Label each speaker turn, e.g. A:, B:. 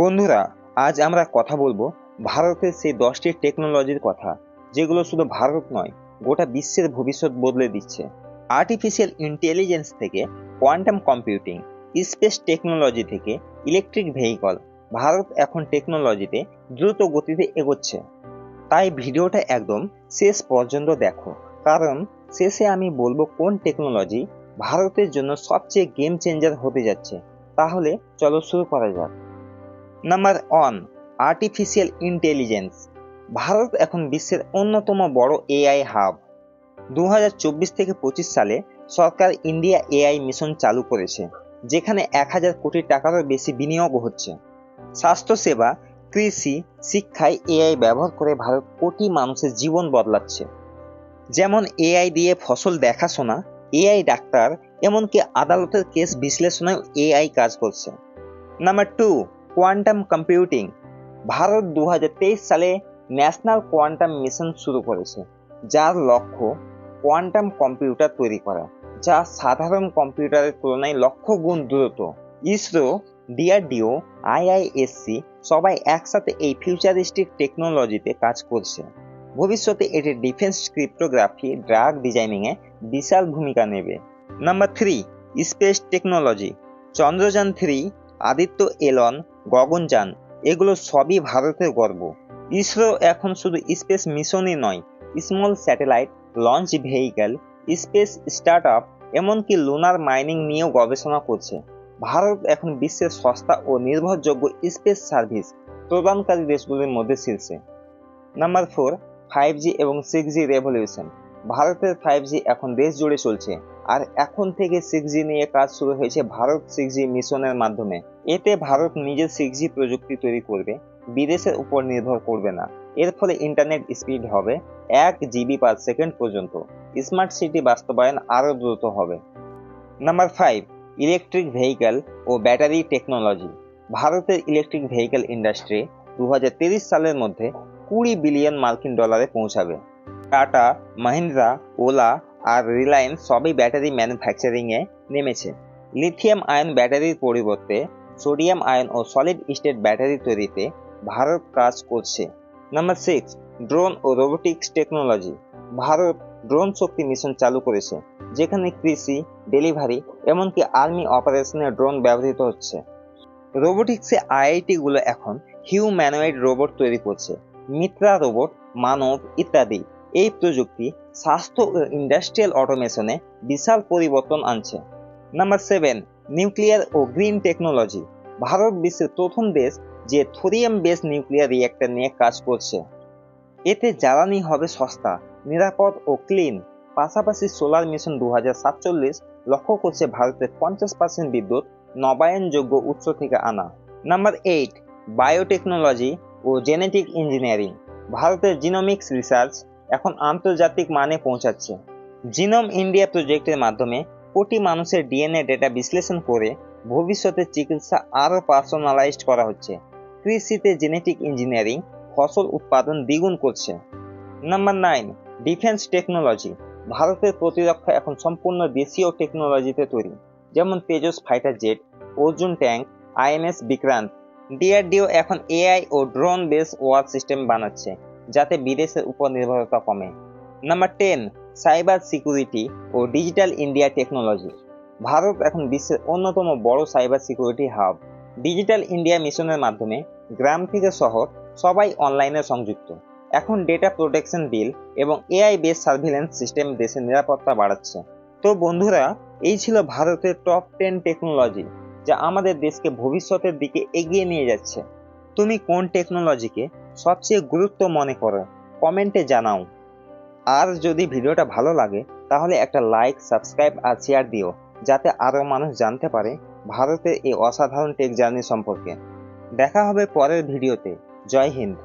A: বন্ধুরা, আজ আমরা কথা বলব ভারতের সেই দশটি টেকনোলজির কথা, যেগুলো শুধু ভারত নয়, গোটা বিশ্বের ভবিষ্যৎ বদলে দিচ্ছে। আর্টিফিশিয়াল ইন্টেলিজেন্স থেকে কোয়ান্টাম কম্পিউটিং স্পেস টেকনোলজি থেকে ইলেকট্রিক ভেহিকল ভারত এখন টেকনোলজিতে দ্রুত গতিতে এগোচ্ছে। তাই ভিডিওটা একদম শেষ পর্যন্ত দেখো, কারণ শেষে আমি বলব কোন টেকনোলজি ভারতের জন্য সবচেয়ে গেম চেঞ্জার হতে যাচ্ছে। তাহলে চলো শুরু করা যাক। Number one artificial intelligence Bharat এখন বিশ্বের অন্যতম বড় এআই হাব দু হাজার চব্বিশ থেকে পঁচিশ সালে সরকার ইন্ডিয়া এআই মিশন চালু করেছে, যেখানে এক হাজার কোটি টাকারও বেশি বিনিয়োগ হচ্ছে। স্বাস্থ্যসেবা, কৃষি, শিক্ষায় এআই ব্যবহার করে ভারত কোটি মানুষের জীবন বদলাচ্ছে। যেমন এআই দিয়ে ফসল দেখাশোনা এআই ডাক্তার, এমনকি আদালতের কেস বিশ্লেষণেও এআই কাজ করছে। Number two quantum computing Bharat দু হাজার তেইশ সালে ন্যাশনাল কোয়ান্টাম মিশন শুরু করেছে, যার লক্ষ্য কোয়ান্টাম কম্পিউটার তৈরি করা, যা সাধারণ কম্পিউটারের তুলনায় লক্ষ গুণ দ্রুত। ইসরো, ডিআরডিও, আইআইএসসি সবাই একসাথে এই ফিউচারিস্টিক টেকনোলজিতে কাজ করছে। ভবিষ্যতে এটি ডিফেন্স ক্রিপ্টোগ্রাফি ড্রাগ ডিজাইনিংয়ে বিশাল ভূমিকা নেবে। Number three space technology Chandrayaan three Aditya L one Gaganyaan এগুলো সবই ভারতের গর্ব। ইসরো এখন শুধু স্পেস মিশনই নয়, small satellite, launch vehicle, space start up এমনকি লুনার মাইনিং নিয়েও গবেষণা করছে। ভারত এখন বিশ্বের সস্তা ও নির্ভরযোগ্য স্পেস সার্ভিস প্রদানকারী দেশগুলির মধ্যে শীর্ষে। নাম্বার ফোর ফাইভ জি এবং six G revolution Bharat five G এখন দেশ জুড়ে চলছে। আর এখন থেকে সিক্স জি নিয়ে কাজ শুরু হয়েছে ভারত সিক্স জি মিশনের মাধ্যমে। এতে ভারত নিজের সিক্স জি প্রযুক্তি তৈরি করবে, বিদেশের উপর নির্ভর করবে না। এর ফলে ইন্টারনেট স্পিড হবে এক জিবি পার সেকেন্ড পর্যন্ত। স্মার্ট সিটি বাস্তবায়ন আরও দ্রুত হবে। নাম্বার ফাইভ ইলেকট্রিক ভেহিক্যাল ও ব্যাটারি টেকনোলজি ভারতের ইলেকট্রিক ভেহিক্যাল ইন্ডাস্ট্রি দু সালের মধ্যে কুড়ি বিলিয়ন মার্কিন ডলারে পৌঁছাবে। টাটা মাহিন্দ্রা ওলা আর রিলায়েন্স সবই ব্যাটারি ম্যানুফ্যাকচারিংয়ে নেমেছে। লিথিয়াম আয়ন ব্যাটারির পরিবর্তে সোডিয়াম আয়ন ও সলিড স্টেট ব্যাটারি তৈরিতে ভারত কাজ করছে। নাম্বার সিক্স, ড্রোন ও robotics technology. Bharat drone Shakti mission চালু করেছে, যেখানে কৃষি, ডেলিভারি এমনকি আর্মি অপারেশনে ড্রোন ব্যবহৃত হচ্ছে। রোবোটিক্সে আইআইটি গুলো এখন হিউম্যানয়েড রোবট তৈরি করছে। মিত্রা রোবট, মানব ইত্যাদি। এই প্রযুক্তি স্বাস্থ্য ও ইন্ডাস্ট্রিয়াল অটোমেশনে বিশাল পরিবর্তন আনছে। নাম্বার সেভেন নিউক্লিয়ার ও গ্রিন টেকনোলজি ভারত বিশ্বের প্রথম দেশ যে থোরিয়াম বেস নিউক্লিয়ার রিয়েক্টর নিয়ে কাজ করছে। এতে জ্বালানি হবে সস্তা, নিরাপদ ও ক্লিন পাশাপাশি সোলার মিশন দু হাজার সাতচল্লিশ লক্ষ্য করছে ভারতের পঞ্চাশ পার্সেন্ট বিদ্যুৎ নবায়নযোগ্য উৎস থেকে আনা। নাম্বার এইট বায়োটেকনোলজি ও জেনেটিক ইঞ্জিনিয়ারিং ভারতের জিনোমিক্স রিসার্চ এখন আন্তর্জাতিক মানে পৌঁছাচ্ছে। জিনোম ইন্ডিয়া প্রজেক্টের মাধ্যমে কোটি মানুষের ডিএনএ ডেটা বিশ্লেষণ করে ভবিষ্যতে চিকিৎসা আরও পার্সোনালাইজড করা হচ্ছে। কৃষিতে জেনেটিক ইঞ্জিনিয়ারিং ফসল উৎপাদন দ্বিগুণ করছে। নাম্বার নাইন ডিফেন্স টেকনোলজি ভারতের প্রতিরক্ষা এখন সম্পূর্ণ দেশীয় টেকনোলজিতে তৈরি। যেমন Tejas fighter jet Arjun tank INS Vikrant DRDO এখন এআই ও ড্রোন বেস ওয়ার সিস্টেম বানাচ্ছে। যাতে বিদেশের উপর নির্ভরতা কমে। নাম্বার টেন সাইবার সিকিউরিটি ও ডিজিটাল ইন্ডিয়া টেকনোলজি ভারত এখন বিশ্বের অন্যতম বড় cyber security hub digital India মিশনের মাধ্যমে গ্রাম থেকে শহর সবাই অনলাইনে সংযুক্ত। এখন ডেটা প্রোটেকশন বিল এবং এআই বেস সার্ভিলেন্স সিস্টেম দেশের নিরাপত্তা বাড়াচ্ছে। তো বন্ধুরা, এই ছিল ভারতের টপ টেন টেকনোলজি যা আমাদের দেশকে ভবিষ্যতের দিকে এগিয়ে নিয়ে যাচ্ছে। তুমি কোন টেকনোলজিকে সবচেয়ে গুরুত্ব মনে করো, কমেন্টে জানাও। আর যদি ভিডিওটা ভালো লাগে, তাহলে একটা লাইক সাবস্ক্রাইব আর শেয়ার দিও, যাতে আরও মানুষ জানতে পারে ভারতের এই অসাধারণ টেক জার্নি সম্পর্কে। দেখা হবে পরের ভিডিওতে। জয় হিন্দ।